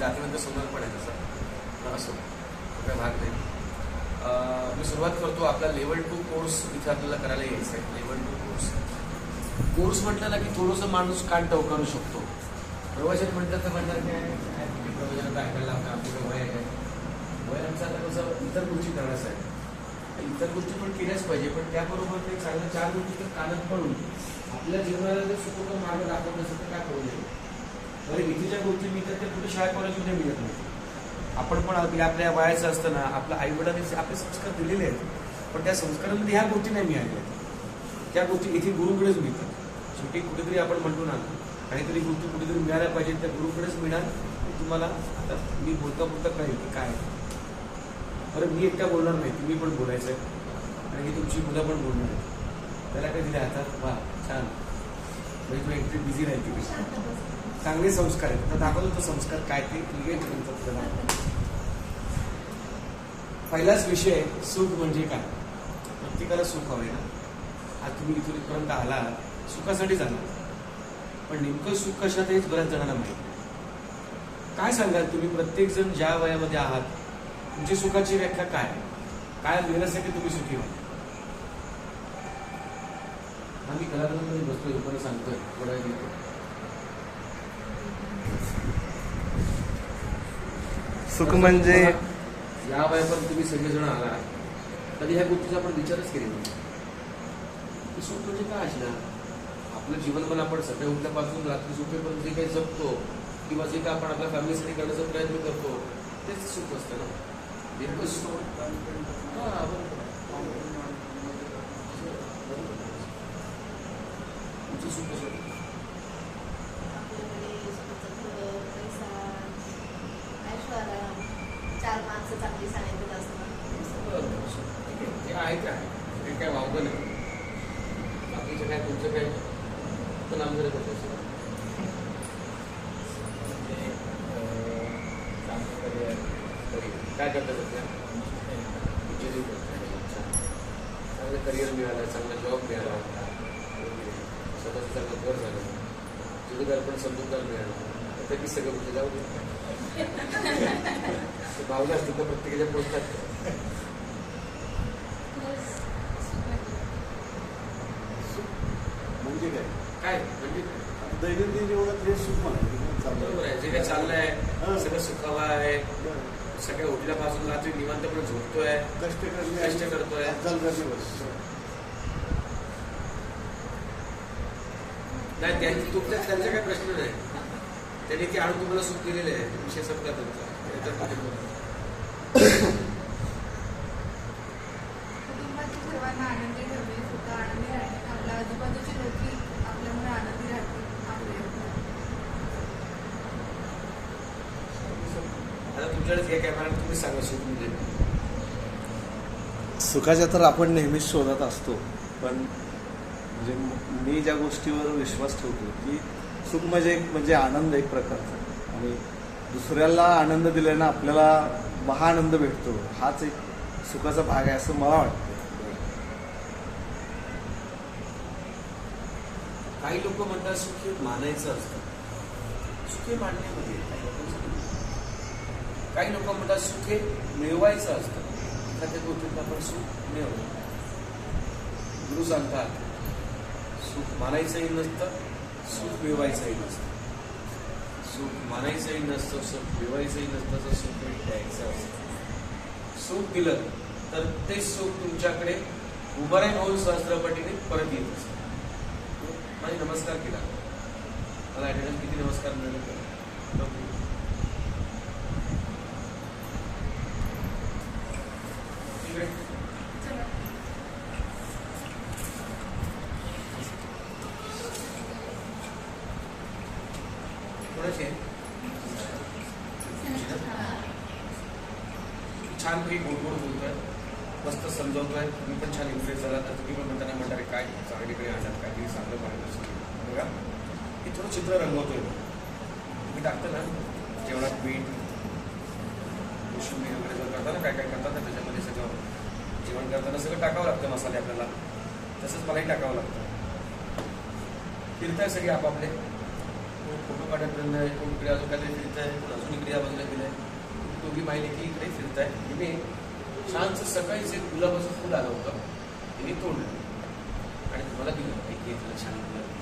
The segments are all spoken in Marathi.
जातीनंतर सोनार पण आहे तसं. तर असो तो काय भाग नाही. मी सुरुवात करतो आपला लेवल टू कोर्स इथे आपल्याला करायला यायचं आहे. लेवल टू कोर्स कोर्स म्हटलं ना की थोडंसं माणूस कान टवकारू शकतो. प्रवचन म्हटलं तर म्हणणार की प्रवचन काय करायला प्रवचनात आपलं वय आहे वयांचा वय आमचं आता कसं इतर गोष्टी करण्याचं आहे. इतर गोष्टी पण केल्याच पाहिजे पण त्याबरोबर ते चांगल्या चार गोष्टी तर कानात पडून आपल्या जीवनाला जर सुपूर्ण मार्ग दाखवत तर काय करू नये बरे इथेच्या गोष्टी मिळतात ते कुठे शाळा कॉलेजमध्ये मिळत नाही. आपण पण आपल्या वयाचं असताना आपल्या आईवडिलांनी आपले संस्कार दिलेले आहेत पण त्या संस्कारामध्ये ह्या गोष्टी नाही मिळाल्या. आहेत त्या गोष्टी इथे गुरुकडेच मिळतात. शेवटी कुठेतरी आपण म्हणतो ना काहीतरी गोष्टी कुठेतरी मिळाल्या पाहिजेत त्या गुरुकडेच मिळणार तुम्हाला आता मी बोलता बोलता कळेल की काय आहे. बरं मी एकटा बोलणार नाही तुम्ही पण बोलायचं आहे. आणि ही तुमची मुलं पण बोलणार आहेत. त्याला काय दिलं हातात? वा छान. म्हणजे तू एकटी बिझी राहील. चांगले संस्कार आहेत. तर दाखवतो तो संस्कार काय ते. क्रिएट पहिलाच विषय आहे, सुख म्हणजे काय? प्रत्येकाला सुख हवे ना? आज तुम्ही इथून इथपर्यंत आला सुखासाठीच आला पण नेमकं सुख कशात हेच बऱ्याच जणांना माहिती काय सांगाल तुम्ही? प्रत्येक जण ज्या वयामध्ये आहात तुमची सुखाची व्याख्या काय? काय मिळण्यासाठी तुम्ही सुखी व्हा आम्ही कलाकारांमध्ये बसतोय लोकांना सांगतोय थोडा वेळ सुख म्हणजे या वयापर्यंत तुम्ही सगळेजण आला. कधी ह्या गोष्टीचा आपण विचारच केली नाही. सुख म्हणजे काय असणार? आपलं जीवन पण आपण सकाळी उठल्यापासून रात्री झोपेपर्यंत जे काही जगतो किंवा जे काही आपण आपल्या फॅमिलीसाठी करण्याचा प्रयत्न करतो तेच सुख असतं ना. करिअर मिळालं चांगला जॉब मिळाला स्वतःचं चांगलं घर झालं जोडीदार पण समजूतदार मिळाला तर की सगळं म्हणजे जाऊ दे भावना असतील तर प्रत्येकाच्या पोचतात म्हणजे काय काय? म्हणजे दैनंदिन जीवनात हे सुख म्हणायचं बरोबर आहे जे काय चाललंय सगळं सुखावा आहे। सगळ्या उठल्यापासून रात्री निवांतपणे झोपतोय कष्ट करणे कष्ट करतोय. हालचाल करणे बस नाही त्यांची तुमच्या त्यांचा काही प्रश्न नाही. त्यांनी ते आणून तुम्हाला सुख दिलेले आहे. विषय संपला तुमचा त्याच्यात तुम्ही बोला. कुटुंबातील सर्वांना आनंदी ठेवणे सुद्धा आनंदी राहणे आपल्या आजूबाजूची लोक आपल्यामुळे आनंदी राहतील आपले आता तुमच्याकडेच घ्या कॅमेरा तुम्ही सांगा सुख म्हणजे सुखाच्या तर आपण नेहमीच शोधात असतो पण म्हणजे मी ज्या गोष्टीवर विश्वास ठेवतो की सुख म्हणजे एक म्हणजे आनंद एक प्रकारचा आणि दुसऱ्याला आनंद दिल्यानं आपल्याला महा आनंद भेटतो हाच एक सुखाचा भाग आहे असं मला वाटतं काही लोक म्हणतात सुख मानायचं असतं सुख मानण्यामध्ये. काही. काही लोक म्हणतात सुख हे मिळवायचं असतं. एखाद्या गोष्टीत आपण सुख मिळवतो. गुरु सांगतात सुख मानायचंही नसतं सुख मिळवायचंही नसतं. सुख मानायचंही नसतं सुख मिळवायचंही नसतं तर सुख द्यायचं असतं. सुख दिलं तर ते सुख तुमच्याकडे उभं होऊन सहस्त्रपटीने परत येत असतं. माझी नमस्कार केला. मला ॲटेंडन्स किती नमस्कार मिळाले बघू. इकडे. कोणाची आहे? छान काही गोड गोड बोलतोय मस्त समजवतोय तुम्ही पण छान इम्प्रेस झाला तर तुम्ही पण म्हणताना म्हणणार काय चांगलीकडे आणतात काहीतरी चांगलं पाहिजे बघा हे रंगवतोय मी. टाकतो ना. जेवणात मीठ कोशिंबीर वगैरे जर करताना काय काय करतात ना त्याच्यामध्ये सगळं जेवण करताना सगळं टाकावं लागतं मसाले आपल्याला. तसंच मलाही टाकावं लागतं. फिरताय सगळे आपापले. कोण फोटो काढत आहे कोण इकडे अजून काहीतरी फिरत आहे कोण अजून इकडे बाजूला बाजूला आहे दोघी माहिती की इकडे फिरताय. तिने छानसं सकाळीच एक गुलाबाचं फुल आलं होतं. तिने तोडलं. आणि तुम्हाला दिलं. एक घेतलं छान गुलाब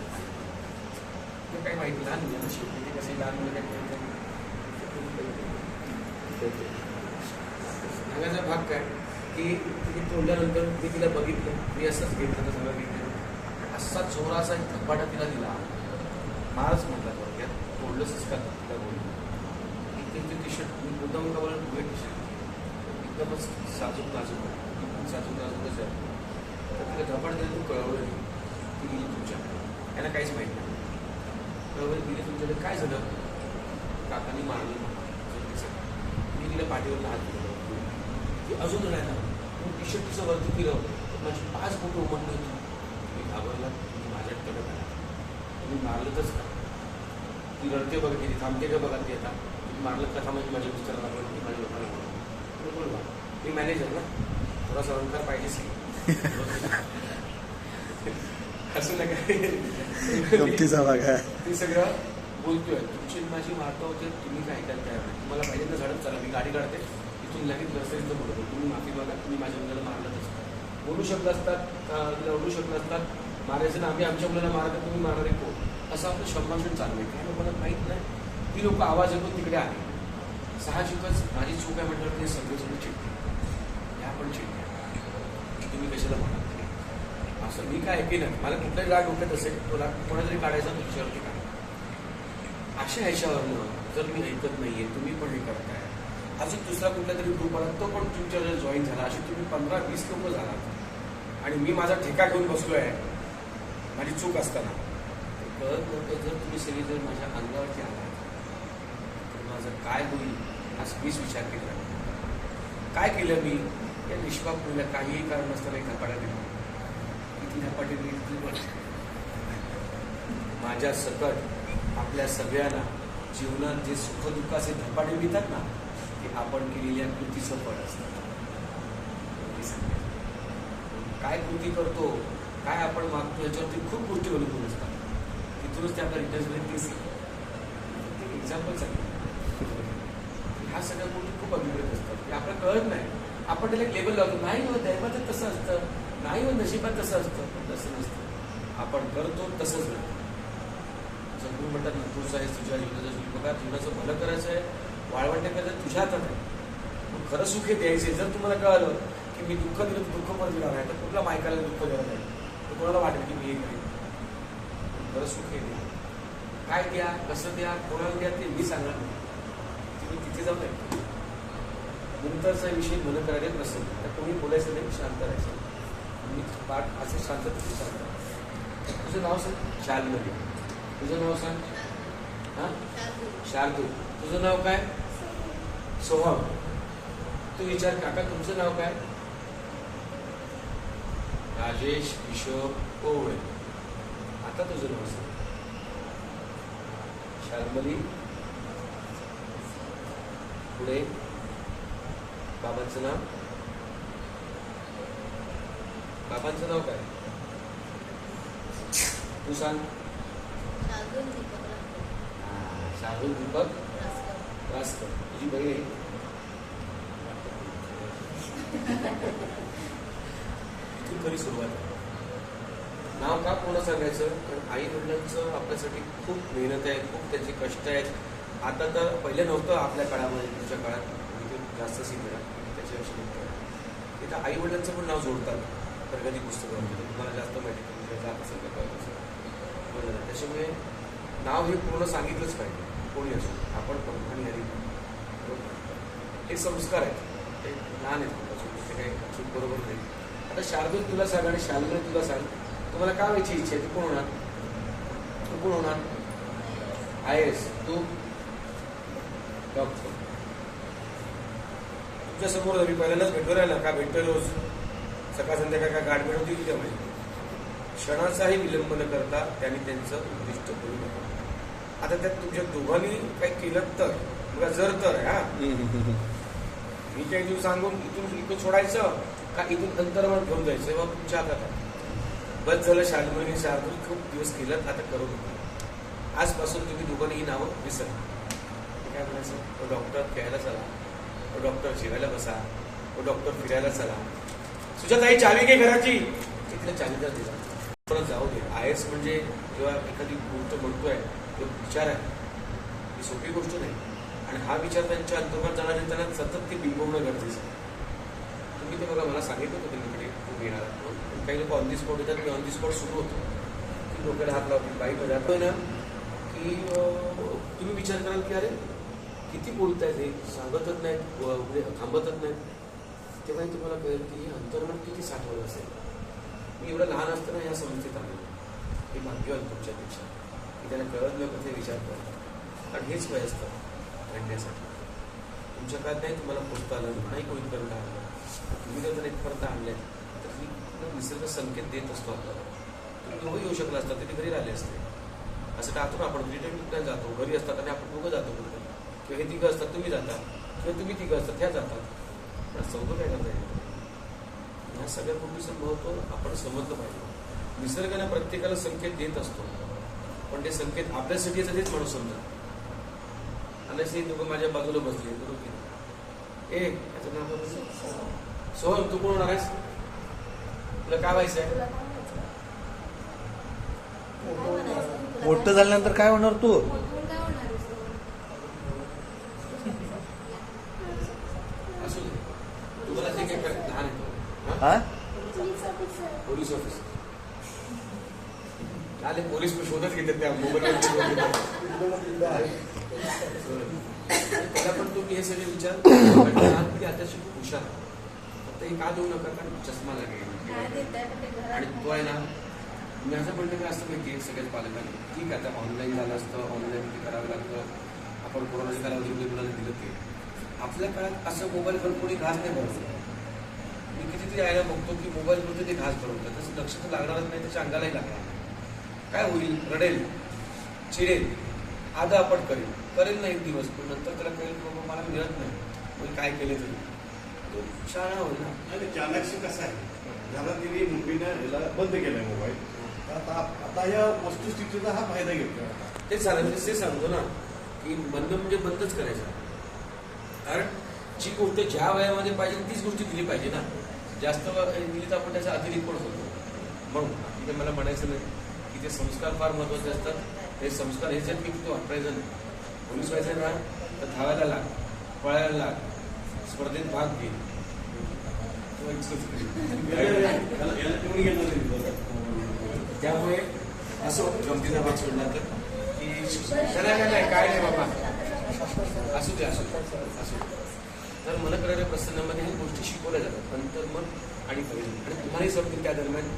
काही माहिती लहान मुलं ना शेवटी कसे लहान मुलं काय सांगायचा भाग काय? की तिने तोडल्यानंतर मी तिला बघितलं मी असंच घेतलं तर सगळं घेतलं असा जोराचा एक धपाटा तिला दिला. मारच म्हटला थोडक्यात तोडलंच का तिला बोललो इथे टी शर्ट मी मुद्दाम का बोला टी शर्ट एकदमच साजूक नाजूक आहे. साजूक नाजूकच आहे. तर तिला धपाट दिलं तू कळवलं ती गेली तुमच्याकडे याला काहीच माहिती नाही. कळवलं दिली तुमच्याकडे काय झालं? काकांनी मारली. मी तिला पाठीवर हात दिला. ती अजून ना मी टी शर्ट तिचं वरती तर माझी पाच फोटो उमटली होती. मी घाबरला. मी माझ्याकडे आला तुम्ही मारलंच का? ती रडते बघा किती थांबते का बघा ती आता? तुम्ही मारलं कथा म्हणजे माझ्या मिस्टरांना लागलं माझ्या लोकांना बोलून बोल बा मी मॅनेजर ना? थोडासा अलंकार पाहिजेच की. असं नका भाग आहे. ते सगळं बोलतोय. तुमची माझी वार्ता होते तुम्ही काय ऐकायला तयार नाही. तुम्हाला पाहिजे तर झडप चला मी गाडी काढते. इथून लगेच नर्सरीचं बोलतो. तुम्ही माफी मागा तुम्ही माझ्या मुलाला मारलंच बोलू शकलं असतात तिला ओढू शकलं असतात? मारायचं ना आम्ही आमच्या मुलाला मारत तुम्ही मारणारे कोण? असं आपलं शब्दांशन चालू आहे. काही लोकांना माहीत नाही. ती लोक आवाज येतो तिकडे आले. साहजिकच माझी चूक आहे म्हटलं ते सगळे सगळे चिडते ह्या पण चिडते तुम्ही कशाला असं मी काय ऐकेन मला कुठलाही राग डोक्यात असेल तुला कोणातरी काढायचा तुमच्यावरती काढा अशा ह्याच्यावरनं जर मी ऐकत नाहीये तुम्ही पण हे करताय. अजून दुसरा कुठला तरी ग्रुप आला तो पण तुमच्यावर जॉईन झाला. असे तुम्ही पंधरा वीस लोक झाला आणि मी माझा ठेका घेऊन बसलो आहे माझी चूक असताना. कळत नव्हतं जर तुम्ही सगळे जर माझ्या अंगावरती आलात तर माझं काय होईल असं मीच विचार केला. काय केलं मी? या निष्पाप मुलीला काहीही कारण असताना एका पाड्या दिला किती पण माझ्या सकट आपल्या सगळ्यांना जीवनात जे सुखदुःखाचे धपाटे मिळतात ना ते आपण केलेल्या कृतीचं फळ असतं. काय कृती करतो काय आपण मागतो याच्यावरती खूप गोष्टी अवलंबून असतात. तिथूनच ते रिटर्न रिटर्न्समध्ये ते एक्झाम्पल सांगितलं ह्या सगळ्या गोष्टी खूप अभिप्रेत असतात. आपल्याला कळत नाही. आपण त्याला लेबल लावतो. नाही दैवाचं कसं तसं असतं. नाही नशिबात तसं असतं पण तसं नसतं. आपण करतो तसंच घडतं समजून म्हणतात ना तुझं आहे तुझ्या जीवनाचं सुख जीवनाचं भलं करायचं आहे वाळवंट करायचं तुझ्या हातात आहे. खरं सुख हे द्यायचे जर तुम्हाला कळालं की मी दुःख दिलं तर दुःख पण देणार नाही. तर कुठला मायकाला दुःख देणार नाही? तर कोणाला वाटेल की मी हे करेन? खरं सुख हे द्या. काय द्या कसं द्या कोणाला द्या ते मी सांगणार नाही. तुम्ही तिथे जाऊ नये नंतरचा विषय मन करायला प्रसन्न. तर कोणी बोलायचं नाही शांत राहायचं. मी पाठ असं शांत सांगतो तुझं नाव सांग? शार्दुली. तुझं नाव सांग? हां? शार्दू तुझं नाव काय? सोहम. तू विचार काका तुमचं नाव काय? राजेश किशोर ओवळे आता तुझं नाव सांग. शार्मली पुढे. बाबांचं नाव? बाबांचं नाव काय? तू सांग. शार्दूल दीपक रास्कर. तुझी बहीण आहे? इथून खरी सुरुवात आहे नाव का पूर्ण सांगायचं? कारण आई वडिलांचं आपल्यासाठी खूप मेहनत आहे खूप त्यांचे कष्ट आहेत. आता तर पहिलं नव्हतं आपल्या काळामध्ये तुमच्या काळात. जास्त सिनियर त्याच्याविषयी इथं आई वडिलांचं पण नाव जोडतात. प्रगती पुस्तकं तुम्हाला जास्त माहिती तुमच्या जात असेल का कळत असेल बरोबर त्याच्यामुळे नाव हे पूर्ण सांगितलंच पाहिजे. कोणी असो आपण पण आणि हरी पण. हे संस्कार आहेत. ते लहान आहेत खूप अजून. ते काही अचूक बरोबर नाही. आता शार्दूल तुला सांग आणि शार्दूल तुला सांग. तुम्हाला काय व्हायची इच्छा आहे? ती कोण होणार? तू कोण होणार? I S. तू? डॉक्टर. तुझ्या समोर मी पहिल्यांदाच भेटतो राहिला का भेटतो रोज? सकाळ संध्याकाळ काय गाठ भेट होती उद्या माहिती क्षणाचाही विलंब न करता त्यांनी त्यांचं उद्दिष्ट करू नका. आता त्यात तुमच्या दोघांनी काही केलं तर? बघा जर तर हा? मी काही दिवस सांगून इथून इथून सोडायचं का इथून अंतर्मन घेऊन जायचं? बाबा तुमच्या हातात बस झालं शालमणी शार्दूल खूप दिवस केलं आता करू नका आजपासून तुम्ही दोघांनी ही नावं विसरा काय म्हणायचं? डॉक्टर खेळायला चला. डॉक्टर जेवायला बसा. डॉक्टर फिरायला चला. तुझ्या काही चावी काही घराची. तिथल्या तिला चावी दिला परत जाऊ दे. आय एस म्हणजे जेव्हा एखादी गोष्ट म्हणतोय तो विचार आहे. ही सोपी गोष्ट नाही. आणि हा विचार त्यांच्या अंतर्गत जाणार त्यांना सतत ते बिंबवणं गरजेचं आहे. तुम्ही ते बघा मला सांगितलं होतं त्यांच्याकडे तुम्ही येणार आहात काही लोक ऑन दी स्पॉट येतात. मी ऑन दी स्पॉट सुरू होतो. की डोक्याला हात लावतो बाईक जातोय ना की तुम्ही विचार कराल की अरे किती बोलतायत हे? सांगतच नाहीत. थांबतच नाहीत. तेव्हाही तुम्हाला कळेल की अंतर्मन किती साठवलं असेल. मी एवढं लहान असताना या संस्थेत आलो. हे भाग्यवान तुमच्यापेक्षा. की त्याला कळत न ते विचार करतो. आणि हेच वय असतं घडण्यासाठी तुमच्या काळात नाही तुम्हाला पोचता आलं नाही कोणी करून आणलं तुम्ही जर जर इथपर्यंत आणले तर ही निसर्ग संकेत देत असतो आपल्याला. तुम्ही दोघं येऊ शकला असता तिथे घरी राहिले असते. असं टाकतो ना आपण रिटर्न प्लॅन जातो? घरी असतात आणि आपण दोघं जातो कुठे? किंवा हे तिघं असतात तुम्ही जाता. किंवा तुम्ही तिघं असतात ह्या जातात. चौघं काय करता येईल ह्या सगळ्या गोष्टीचं महत्त्व आपण समजलं पाहिजे. निसर्गाने प्रत्येकाला संकेत देत असतो. पण ते संकेत आपल्यासाठी तेच माणूस समजा. आणि ते दोघं माझ्या बाजूला बसले बरोबर ए याचं नाव? सोहम तू कोण होणार आहेस? तुला काय व्हायचं आहे? मोठं झाल्यानंतर काय होणार तू मोठून काय होणार आहे सर? असू दे तुम्हाला ते काय करायचं लहान आहे हा पोलीस ऑफिसर आले पोलीस पण शोधत घेतात त्या मोबाईल त्याला पण तुम्ही हे सगळे विचार. लहानपणी आताशी खूप हुशार. फक्त हे का देऊ नका कारण चष्मा लागेल. पण आणि तो आहे ना मी असं म्हणलं की असं माहिती आहे सगळ्याच पालकांनी. ठीक आहे आता ऑनलाईन झालं असतं ऑनलाईन करावं लागतं. आपण कोरोनाच्या कालावधीमध्ये मुलांना दिलं ते. आपल्या काळात असं मोबाईल घेऊन कोणी घास नाही भरवलं मी कितीतरी आयला बघतो की मोबाईलमध्ये ते घास भरवतात तसं लक्ष तर लागणारच नाही त्याच्या अंगालाही लागणार. काय होईल? रडेल चिडेल आधा आपट करेल. करेल ना एक दिवस पण नंतर त्याला कळेल बाबा मला मिळत नाही. मग काय केले तरी. तो शाळा होईल ना? आणि चाणक्य कसं आहे? ज्याला तिने मुंबईनं ह्याला बंद केलाय मोबाईल आता आता या वस्तुस्थितीचा हा फायदा घेतला तेच झालं म्हणजे ते सांगतो ना की बंद म्हणजे बंदच करायचं. कारण जी गोष्ट ज्या वयामध्ये पाहिजे तीच गोष्ट दिली पाहिजे ना. जास्त दिली तर आपण त्याचा अतिरिक्त पण होतो. म्हणून मला म्हणायचं नाही. ते संस्कार फार महत्त्वाचे असतात ते संस्कार हेच आहेत की प्रेझेंट पोलीस व्हायचं ना तर धावायला लाग पळायला लाग स्पर्धेत भाग घे. त्यामुळे असो गमतीचा भाग सोडला तर की नाही नाही, नाही काय नाही बाबा. असू दे असू असू तर मन करणाऱ्या प्रसंगामध्ये ह्या गोष्टी शिकवल्या जातात नंतर मग आणि आणि तुम्हालाही समजेल त्या दरम्यान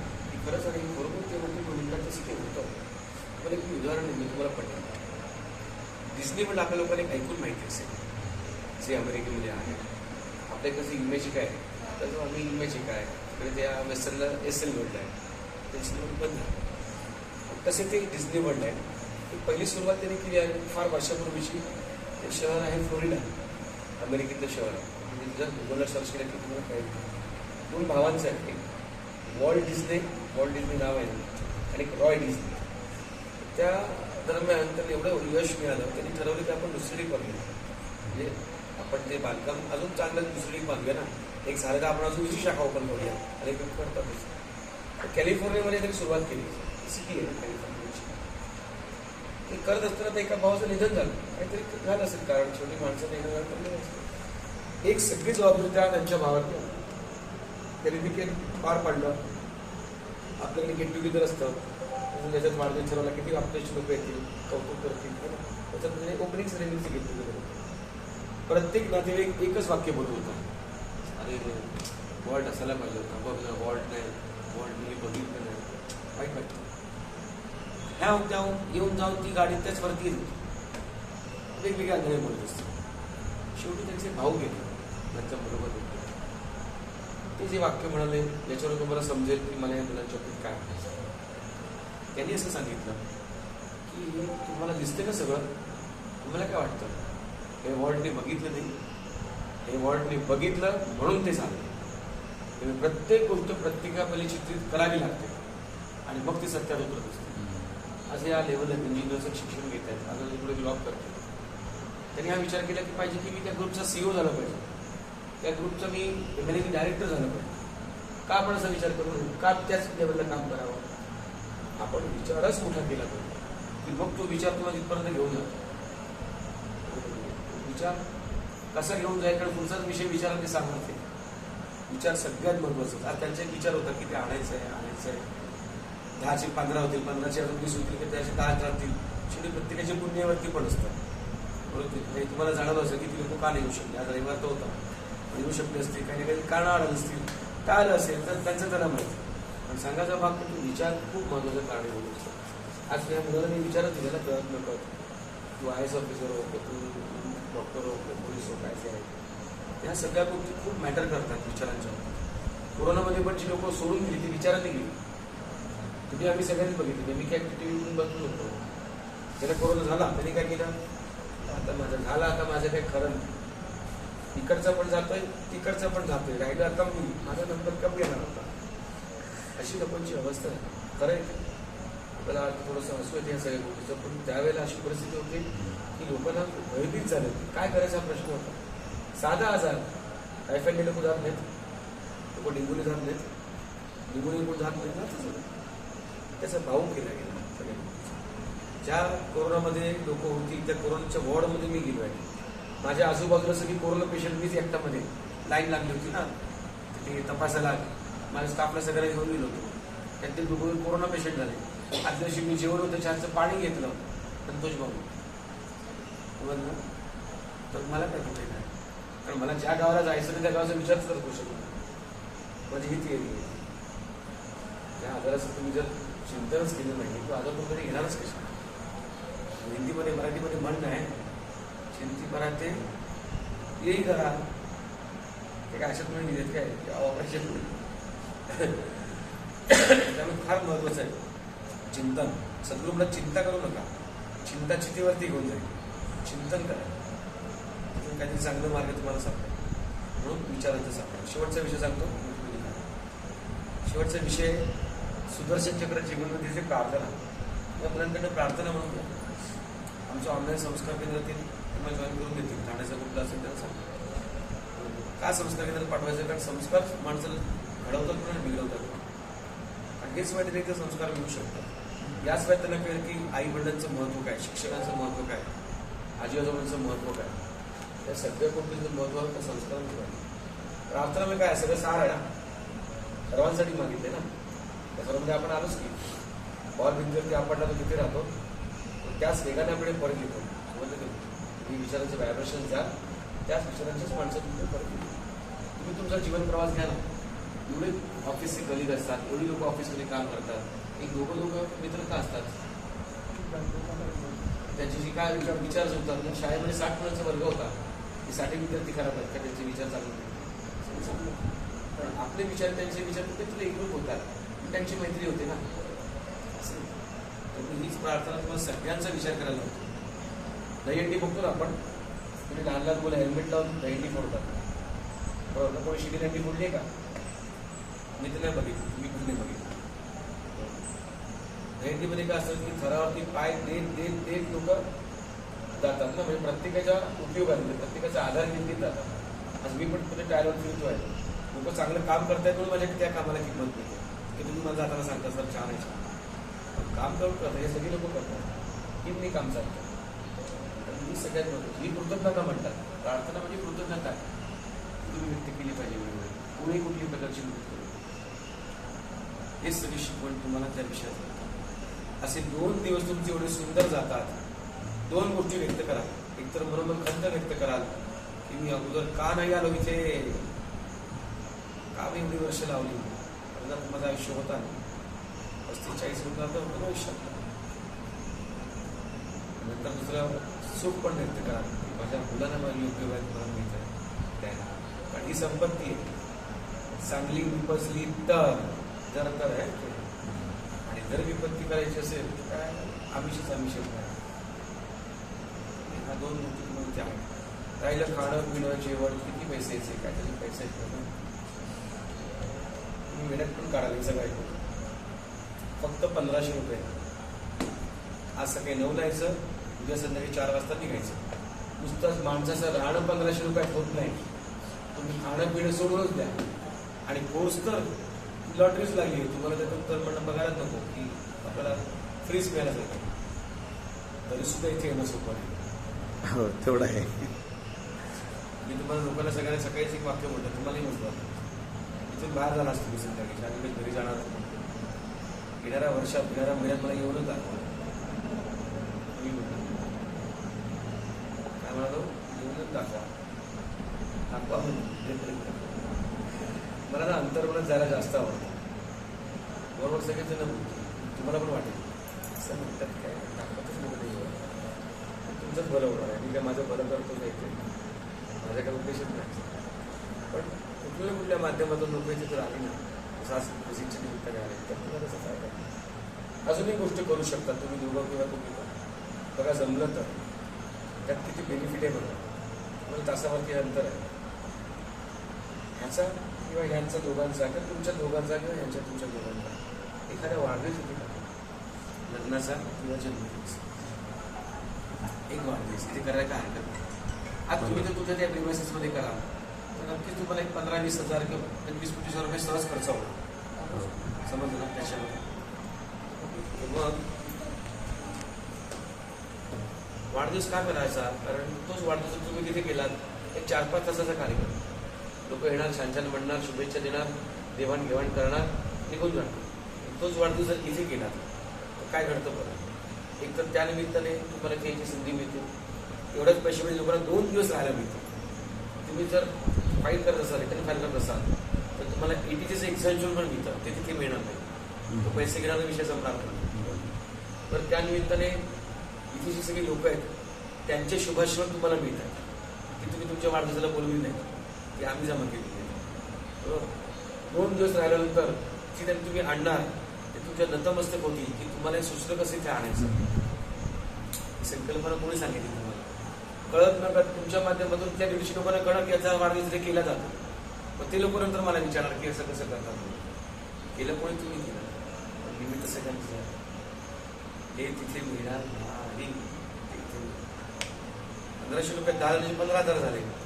खरंच आणि बरोबर ते म्हणते म्हणतात तसं ते होतं. पण एक मी उदाहरण मी तुम्हाला पटेल डिस्नी पण आपल्या लोकांना एक ऐकून माहिती असेल जे अमेरिकेमध्ये आहे. आपल्या कसं इमेज आहे तर तो आम्ही इमेजिक आहे. तिकडे त्या वेस्टर्नला एस एल वर्ल्ड आहे. ते वर्ल्ड बंद आहे. तसे ते डिस्नी वर्ल्ड आहे. ती पहिली सुरुवात त्यांनी केली आहे फार वर्षापूर्वीची. ते शहर आहे फ्लोरिडा अमेरिकेतलं शहर आहे. म्हणजे जर गुगलला सर्च केलं की तुम्हाला कळेल. दोन भावांचं आहे एक वॉल्ट डिस्ने वॉल्ट डिस्ने नाव आहे आणि रॉय डिस्ने. त्या दरम्यान त्यांना एवढं यश मिळालं त्यांनी ठरवलं की आपण दुसरी करूया म्हणजे आपण ते बांधकाम अजून चांगलं दुसरी बांधूया ना. एक झालं आपण अजून दुसरी शाखा ओपन करूया. आणि एक करतातच तर कॅलिफोर्नियामध्ये त्यांनी सुरुवात केली. सिटी आहे कॅलिफोर्नियाची. ते करत असताना तर एका भावाचं निधन झालं. काहीतरी झालं असेल कारण छोटी माणसं निधन झालं. तर एक सगळी जबाबदारी त्या त्यांच्या भावात त्यांनी ते केली. पार पाडलं. आपल्याकडे गेट टुगेदर असतं. त्याच्यात वाढदिवस ठरवला किती आपल्याची लोक येतील कौतुक करतील त्याच्यात म्हणजे ओपनिंग सेरेमनीची गेट टुगेदर प्रत्येक नातेवाईक एकच वाक्य बोलत होता. अरे वॉल्ट असायला पाहिजे होता. बघ वॉल्ट नाही वॉल्ट मी बघितलं नाही. वाईट वाटतं ह्या जाऊन येऊन जाऊन ती गाडी त्याच वरती वेगवेगळ्या गाड्या बोलत असते शेवटी त्यांचे भाऊ गेले. त्यांच्या बरोबर ते जे वाक्य म्हणाले याच्यावर तुम्हाला समजेल की मला या मुलांच्या बाबतीत काय म्हणायचं त्यांनी असं सांगितलं की हे तुम्हाला दिसते का सगळं? तुम्हाला काय वाटतं? हे वॉर्डने बघितलं नाही. हे वॉर्डने बघितलं म्हणून ते झालं. त्यामुळे प्रत्येक गोष्ट प्रत्येका पहिली चित्रित करावी लागते. आणि मग ती सत्यात उतरत असते. आज या लेवलला इंजिनियरचं शिक्षण घेत आहेत आता पुढे जॉब करते त्यांनी हा विचार केला की पाहिजे की मी त्या ग्रुपचा सीईओ झाला पाहिजे. त्या ग्रुपचं मी मॅनेजिंग डायरेक्टर झालं पाहिजे. का आपण असा विचार करू? का त्याच लेवलला काम करावं? आपण विचारच मोठा केला पाहिजे की मग तो विचार तुला तिथपर्यंत घेऊन जातो. विचार कसा घेऊन जाईल कारण पुढचाच विषय विचारात ते सांगणार ते विचार सगळ्यात महत्त्वाचा. आज त्यांचा एक विचार होता की ते आणायचं आहे आणायचं आहे. दहाचे पंधरा होतील पंधराचे अजून वीस होतील की त्याचे दहा राहतील शेवटी प्रत्येकाच्या पुण्यावरती पण असतात. बरोबर हे तुम्हाला जाणवलं असेल की ती लोक का नाही येऊ शकले? आज रविवार तर होता. येऊ शकले असते काही ना काही कारण आलं असतील काय आलं असेल तर त्यांचं त्याला माहिती. पण सांगायचा भाग म्हणजे विचार खूप महत्वाचं कारण होऊ शकतो आज त्या मुलाला मी विचारच दिलेला कळत नकळत तू आय एस ऑफिसर हो तू डॉक्टर हो पोलीस हो काय आहे. या सगळ्या गोष्टी खूप मॅटर करतात विचारांच्या. कोरोनामध्ये पण जी लोक सोडून गेली ती विचाराने गेली. तुम्ही आम्ही सगळ्यांनी बघितली. मी काय टीव्हीतून बघतो होतो त्याला कोरोना झाला त्यांनी काय केलं? आता माझं झालं आता माझं काही खरं नाही. इकडचा पण जातोय तिकडचा पण जातोय. राहिलं आता मी माझा नंबर कमी येणार होता. अशी लोकांची अवस्था आहे. खरं आहे. मला थोडंसं हसू येते या सगळ्या गोष्टीचं पण त्यावेळेला अशी परिस्थिती होती की लोकांना भयभीत झाले. काय करायचा प्रश्न होता? साधा आजार. टायफॉइडने लोक जात नाहीत. लोक डेंगूने जात नाहीत. डेंगूने कोण जात नाहीत ना तसं. त्याचा भाऊ केला गेला. सगळ्या ज्या कोरोनामध्ये लोक होती त्या कोरोनाच्या वॉर्डमध्ये मी गेलो आहे. माझ्या आजूबाजूला सगळी कोरोना पेशंट मीच एकट्यामध्ये लाईन लागली होती ना. ते तपासायला माझ्या स्टाफला सगळ्यांना घेऊन गेलो होतो. त्यातील दोघं कोरोना पेशंट झाले. आज दिवशी मी जेवण होतं छानचं पाणी घेतलं. संतोष भाऊ. समजलं? तर मला काय कुठे नाही कारण मला ज्या गावाला जायचं त्या गावाचा विचारच करत बसू शकतो माझी ही थिअरी आहे. त्या आजाराचं तुम्ही जर चिंतनच केलं नाही तो आजार तुम्ही घेणारच कशा हिंदीमध्ये मराठीमध्ये म्हणणं आहे चिंती मराठे येई करा. ते काय अशात म्हणून लिहित काय ऑपरेशन त्यामुळे फार महत्वाचं आहे. चिंतन. सद्गुरू म्हणत चिंता करू नका. चिंता चितीवरती घेऊन जाईल. चिंतन करा. तिथून काहीतरी चांगलं मार्ग तुम्हाला सापडेल. म्हणून विचारायचं सापडेल. शेवटचा विषय सांगतो. शेवटचा विषय सुदर्शन चक्र जीवनमध्ये प्रार्थना. या मुलांकडनं प्रार्थना म्हणून आमच्या ऑनलाईन संस्कार केंद्रातील तुम्हाला जॉईन करून देतील ठाण्याचा कुठला असेल त्यांना सांगा. का? संस्कार केंद्रात पाठवायचं कारण संस्कार माणसाला घडवतात पण बिघडवतात. पण. आणि हेच माहिती नाही तर संस्कार मिळू शकतात. याच वेळेत त्यांना कळेल की आई वडिलांचं महत्त्व काय शिक्षकांचं महत्त्व काय आजी आजोबांचं महत्त्व काय. या सगळ्या गोष्टींचं महत्त्व त्या संस्कारांचं प्रार्थना मी काय? सगळं सार आहे ना? सर्वांसाठी मागितले ना? त्या आपण आलोच की. बॉल भिंतीवरती आपडला तो तिथे राहतो पण त्याच वेगाने आपण परत येतो तुम्ही विचारांचे व्हायब्रेशन जा त्याच विचारांच्याच माणसं तुमच्या परत तुम्ही तुमचा जीवन प्रवास घ्या ना. एवढे ऑफिसचे कलिग असतात एवढी लोक ऑफिसमध्ये काम करतात. एक दोघं दोघं मित्र का असतात. जी काय विचार विचार होतात मग शाळेमध्ये साठ मुलांचा वर्ग होता. ते साठे विद्यार्थी खराब आहेत का? त्यांचे विचार चालू नाही पण आपले विचार त्यांचे विचार कुठेतरी एकरूप होतात. पण त्यांची मैत्री होते ना. असं. तर हीच प्रार्थना तुम्हाला सगळ्यांचा विचार करायला होतो दहीहंडी बघतो ना आपण तुम्ही लहान लहान मुलं हेल्मेट लावून दहीहंडी फोडतात. बरोबर? ना कोणी शिडी हंडी फोडली आहे का? मी तर नाही बघितली. तुम्ही कुठे नाही बघितलं दहीहंडीमध्ये काय असतं की थरावरती पाय देत देत देत लोक जातात ना. म्हणजे प्रत्येकाच्या उपयोगाने प्रत्येकाचा आधार घेत जातात. आज मी पण कुठे टायरवर फिरतो आहे लोक चांगलं काम करतायत म्हणून माझ्या त्या कामाला किंमत मिळते की तुम्ही मला जाताना सांगता सर छान आहे छान काम करून करतात हे सगळी लोक करतात. टीमने काम चालतं? तर ही सगळ्यात महत्वाची ही कृतज्ञता म्हणतात. प्रार्थना म्हणजे कृतज्ञता. तुम्ही व्यक्त केली पाहिजे वेळोवेळी कोणी कुठली प्रकारची मदत करू हेच सगळी शिकवण तुम्हाला त्या विषयात असे दोन दिवस तुमचे एवढे सुंदर जातात. दोन गोष्टी व्यक्त करा. एक तर खंत व्यक्त कराल की मी अगोदर का नाही आलो इथे? का मी एवढी वर्ष लावली? माझं आयुष्य होता. पस्तीस चाळीस होता तर आयुष्यात नंतर दुसरं सुख पण व्यक्त करा. माझ्या मुलांना मला योग्य वेळात मला मिळत आहे द्यायला कारण ही संपत्ती आहे. चांगली विपसली तर जर तर आहे. आणि जर विपत्ती करायची असेल तर काय आमिषच आमिष आहे. हा दोन गोष्टी म्हणजे आहे राहिलं खाणं पिणं जेवण किती पैसे यायचे? काय त्याचे पैसे आहेत तुम्ही मेहनत पण काढावी सगळ्या फक्त पंधराशे रुपये. आज सकाळी नऊला यायचं. उद्या संध्याकाळी चार वाजता निघायचं. नुसतंच माणसाचं राहणं पंधराशे रुपयात होत नाही. तुम्ही खाणं पिणं सोडूनच द्या. आणि कोर्स तर लॉटरीच लागली. तुम्हाला त्याचं उत्तर पण बघायलाच नको की आपल्याला फ्रीज मिळायला जाईल तरी सुद्धा इथे येणं सोपं नाही. हो तेवढं आहे. मी तुम्हाला लोकांना सगळ्यांना सकाळीच एक वाक्य म्हणतो तुम्हालाही म्हणतो इथून बाहेर झाला असतो मी संध्याकाळी. आणि मी घरी जाणार होतो. येणाऱ्या वर्षात येणाऱ्या महिन्यात मला येऊनच दाखवा मी म्हणतो. काय म्हणालो येऊनच दाखवा दाखवा म्हणजे. मला ना जायला जास्त आवडतं. बरोबर सगळेच जण तुम्हाला पण वाटेल. असं म्हणतात काय? दाखवतच नाही तुमचंच बरं होणार आहे. मी काय माझं बरं करतो नाही ते माझा काही उद्देशच नाही. पण कुठल्या कुठल्या माध्यमातून नोकरीची तर जर आली ना जसं आज फिजिक्सच्या निमित्ताने आले तर तुम्हाला तसं काय अजून एक गोष्ट करू शकता तुम्ही दोघं किंवा तुम्ही पण. बघा जमलं तर. त्यात किती बेनिफिट आहे बघा. म्हणजे तासावरती अंतर आहे. ह्याचा किंवा ह्यांचा दोघांचा किंवा तुमच्या दोघांचा किंवा ह्यांच्या तुमच्या दोघांचा. एखाद्या वाढदिवस होती का लग्नाचा किंवा जन्मदिवस एक वाढदिवस इथे करायला काय हरकत नाही. आज तुम्ही जर तुझ्या त्या premises करा. तर नक्कीच तुम्हाला एक पंधरा वीस हजार किंवा पंचवीस पंचवीस हजार रुपये सहज खर्च होईल समजलं ना त्याच्यामध्ये मग वाढदिवस का करायचा? कारण तोच वाढदिवस तुम्ही तिथे केलात? एक चार पाच तासाचा कार्यक्रम. लोक येणार छान छान म्हणणार शुभेच्छा देणार देवाणघेवाण करणार निघून जाणार. तोच वाढदिवस जर इथे गेला तर काय घडतं बरं? एक तर त्यानिमित्ताने तुम्हाला खेळायची संधी मिळते. एवढ्याच मिळते लोकांना दोन दिवस राहायला मिळते. तुम्ही जर फाईल करत असाल रिटर्न फाईल करत असाल तर तुम्हाला एटीचे एक्सटेन्शन पण मिळतं. ते तिथे मिळणार नाही. तो पैसे घेण्याचा विषय संपणार नाही. तर त्या निमित्ताने इथे जी सगळी लोक आहेत त्यांचे शुभाशीर्वाद तुम्हाला मिळतात. की तुम्ही तुमच्या वाढदिवसाला बोलवली नाही ती आम्ही जमा केली. बरोबर? दोन दिवस राहिल्यानंतर ती त्यांनी तुम्ही आणणार ते तुमच्या नतमस्तक होती की तुम्हाला हे सुचलं कसं इथे आणायचं? संकल्पना कोणी सांगितली तुम्हाला? कळत न कळत तुमच्या माध्यमातून त्या दिवशी लोकांना कळत याचा वाढदिवस इथे केला जातो. मग ते लोक नंतर मला विचारणार की असं कसं करतात? केलं कोणी तुम्ही केलं? पण निमित्त सगळ्यांचं हे तिथे मिळणार नाही. ते पंधराशे रुपये दहा पंधरा हजार झाले.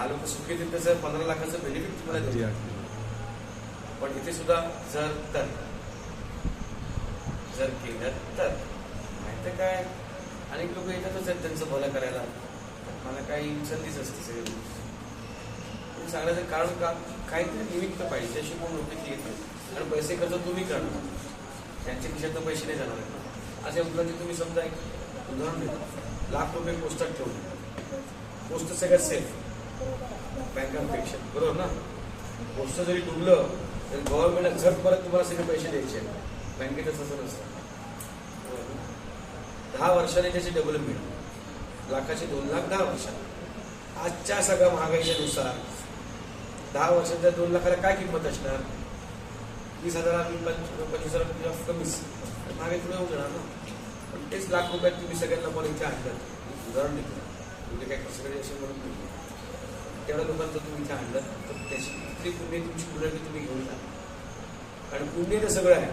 दहा लोक सुखी येतील त्याचं पंधरा लाखाचं बेनिफिट तुम्हाला देऊ. पण इथे सुद्धा जर तर जर केलं तर. माहिती काय? अनेक लोक येतातच आहेत त्यांचं भलं करायला. मला काही संधीच असते सगळी सांगण्याचं कारण का? काहीतरी निमित्त पाहिजे त्याशी कोण लोक येत नाही. आणि पैसे खर्च तुम्ही करणार. त्यांच्या खिशातनं पैसे नाही जाणार अशा उदाहरणाचे तुम्ही समजा एक उदाहरण देतो. लाख रुपये पोस्टात ठेवले. पोस्ट सगळ्यात सेफ बँकांपेक्षा. बरोबर ना? पोस्ट जरी डुबलं तर गव्हर्नमेंटला झट परत तुम्हाला सगळे पैसे द्यायचे आहेत. बँकेत तसं नसतं. दहा वर्षाने त्याची डेव्हलपमेंट लाखाचे दोन लाख दहा वर्षात. आजच्या सगळ्या महागाईच्या नुसार दहा वर्षात त्या दोन लाखाला काय किंमत असणार? वीस हजार पंचवीस हजार कमीच. महागाई पुढे होऊ जाणार ना? पण तेच लाख रुपयात तुम्ही सगळ्यांना पण इथे आणलं. उदाहरण देतो. म्हणजे काय कसं काही असे म्हणून तेवढ्या लोकांचं तुम्ही इथे आणलं तर त्याची पुण्य तुमची पुढे तुम्ही घेऊन जा. कारण पुण्य तर सगळं आहे.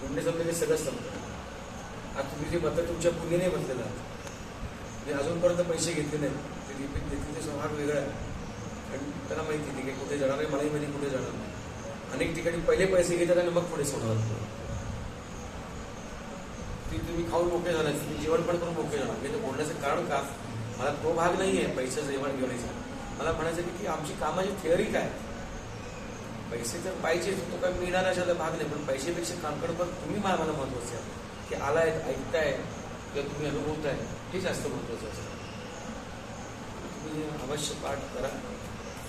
पुण्य समजा ते सगळंच समजतं आता तुम्ही जे मतं तुमच्या पुण्याने बसलेलं आहात अजूनपर्यंत पैसे घेतले नाहीत. ते रिपीट देतील ते स्वभाग वेगळा आहे. आणि त्याला माहिती नाही की कुठे जाणार आहे मलाही माहिती कुठे जाणार नाही. अनेक ठिकाणी पहिले पैसे घेतात आणि मग पुढे सोडतात. ती तुम्ही खाऊन मोकळे झाला तुम्ही जेवण पण करून मोकळे जाणार म्हणजे तर बोलण्याचं कारण का? मला तो भाग नाही आहे पैशाचं जेवण घेण्याचा मला म्हणायचं की आमची कामाची थिअरी काय? पैसे तर पाहिजे तो काय मिळणार अशाला भाग नाही पण पैशापेक्षा काम करणं पण तुम्ही मला मला महत्वाचं आहे. की आलाय ऐकताय किंवा तुम्ही अनुभवताय हे जास्त महत्वाचं असतं. तुम्ही अवश्य पाठ करा.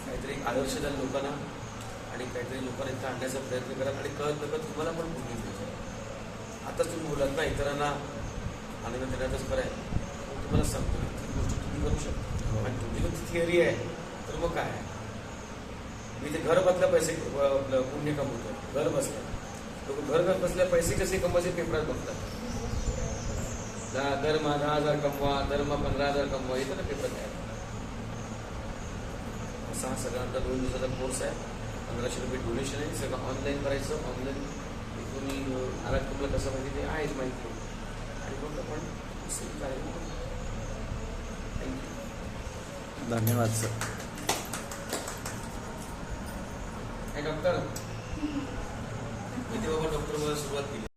काहीतरी आदर्श द्या लोकांना आणि काहीतरी लोकांना इथं आणण्याचा प्रयत्न करा आणि कळत नकळत तुम्हाला पण पुढे मिळतं आता तुम्ही बोलत ना इतरांना आनंद देण्यातच बरं आहे. तुम्हाला सांगतो ती गोष्ट तुम्ही करू शकता. आणि तुमची पण थिअरी आहे. तर मग काय? मी ते घर बसल्या पैसे आपलं पुण्य कमवतो घर बसल्या. लोक घर घर बसल्या पैसे कसे कमवायचे पेपरात बघतात. दहा दरमा दहा हजार कमवा दरमा पंधरा हजार कमवा येतं ना पेपर काय सहा हा सगळ्यांचा दोन दिवसाचा कोर्स आहे. पंधराशे रुपये डोनेशन आहे. सगळं ऑनलाईन करायचं. ऑनलाईन तुम्ही आलात तुम्हाला कसं माहिती ते आहेच माहिती आणि मग आपण थँक्यू धन्यवाद सर हे डॉक्टर इथे बाबा डॉक्टर सुरुवात केली.